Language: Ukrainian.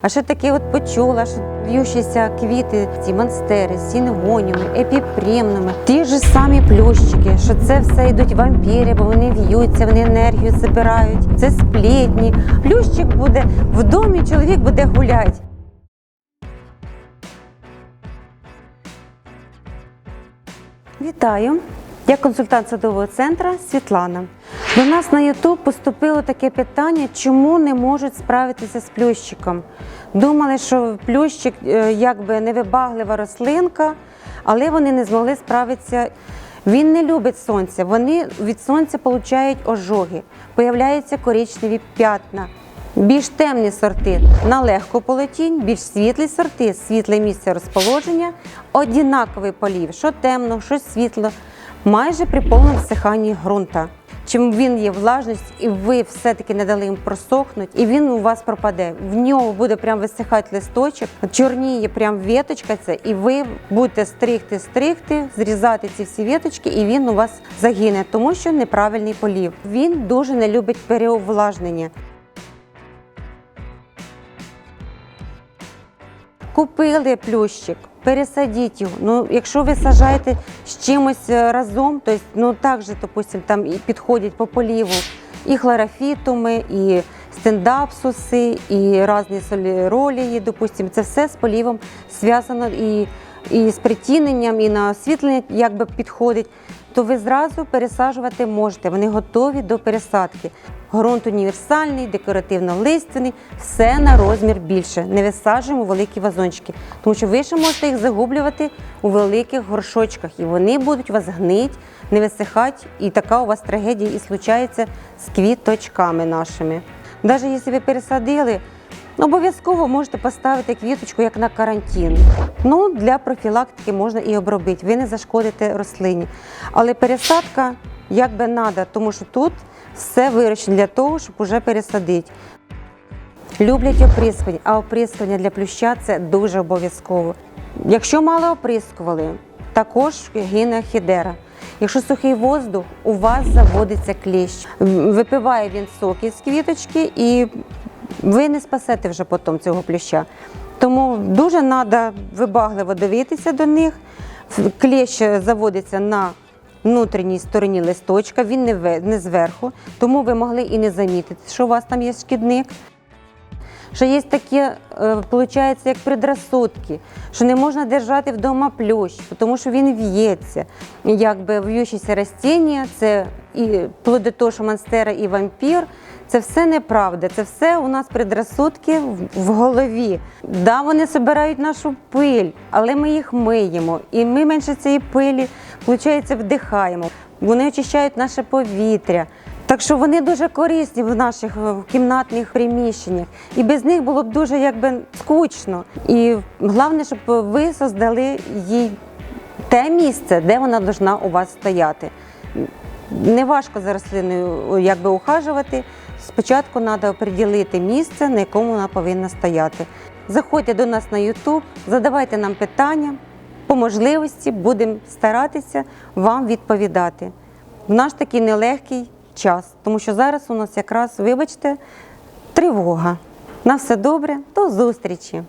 А ще таке от почула, що в'ющіся квіти, ці монстери, з сінгоніми, епіпремними, ті ж самі плющики, що це все йдуть вампіри, бо вони в'ються, вони енергію забирають. Це сплетні. Плющик буде в домі, чоловік буде гуляти. Вітаю! Я консультант садового центру Світлана. До нас на YouTube поступило таке питання, чому не можуть справитися з плющиком. Думали, що плющик е, якби невибаглива рослинка, але вони не змогли справитися. Він не любить сонця. Вони від сонця отримують ожоги, появляються коричневі п'ятна. Більш темні сорти на легку полотінь, більш світлі сорти, світле місце розположення, однаковий полів, що темно, що світло, майже при повному всиханні ґрунта. Чим він є влажність, і ви все-таки не дали їм просохнути, і він у вас пропаде. В нього буде прям висихати листочок, чорніє прям веточка це, і ви будете стригти, стригти, зрізати ці всі веточки, і він у вас загине, тому що неправильний полів. Він дуже не любить переувлажнення. Купили плющик, пересадіть його. Ну, якщо ви сажаєте з чимось е, разом, то ну так же, допустим, там і підходять по поліву і хлорофітуми, і стендапсуси, і різні соліролії, допустим, це все з полівом зв'язано і, і з притіненням, і на освітлення якби підходить, то ви зразу пересаджувати можете. Вони готові до пересадки. Грунт універсальний, декоративно-лиственний, все на розмір більше. Не висаджуємо великі вазончики, тому що ви ще можете їх загублювати у великих горшочках, і вони будуть вас гнить, не висихати. І така у вас трагедія і случається з квіточками нашими. Навіть якщо ви пересадили, обов'язково можете поставити квіточку як на карантин. Ну, для профілактики можна і обробити. Ви не зашкодите рослині. Але пересадка як би треба, тому що тут все вирощено для того, щоб уже пересадити. Люблять оприскування, а оприскування для плюща це дуже обов'язково. Якщо мало оприскували, також гине хідера. Якщо сухий воздух, у вас заводиться кліщ. Випиває він соки з квіточки, і ви не спасете вже потім цього плюща. Тому дуже треба вибагливо дивитися до них. Кліщ заводиться на внутрішній стороні листочка, він не зверху, тому ви могли і не замітити, що у вас там є шкідник. Що є такі, виходить, як предрассудки, що не можна держати вдома плющ, тому що він в'ється. Якби в'ючіся растіння, це і плодотоша монстера, і вампір. Це все неправда, це все у нас предрассудки в- голові. Да, вони збирають нашу пиль, але ми їх миємо. І ми менше цієї пилі, виходить, вдихаємо. Вони очищають наше повітря. Так що вони дуже корисні в наших кімнатних приміщеннях. І без них було б дуже якби скучно. І головне, щоб ви создали їй те місце, де вона повинна у вас стояти. Не важко за рослиною якби ухажувати. Спочатку треба оприділити місце, на якому вона повинна стояти. Заходьте до нас на YouTube, задавайте нам питання. По можливості будемо старатися вам відповідати в наш такий нелегкий час, тому що зараз у нас якраз, вибачте, тривога. На все добре, до зустрічі!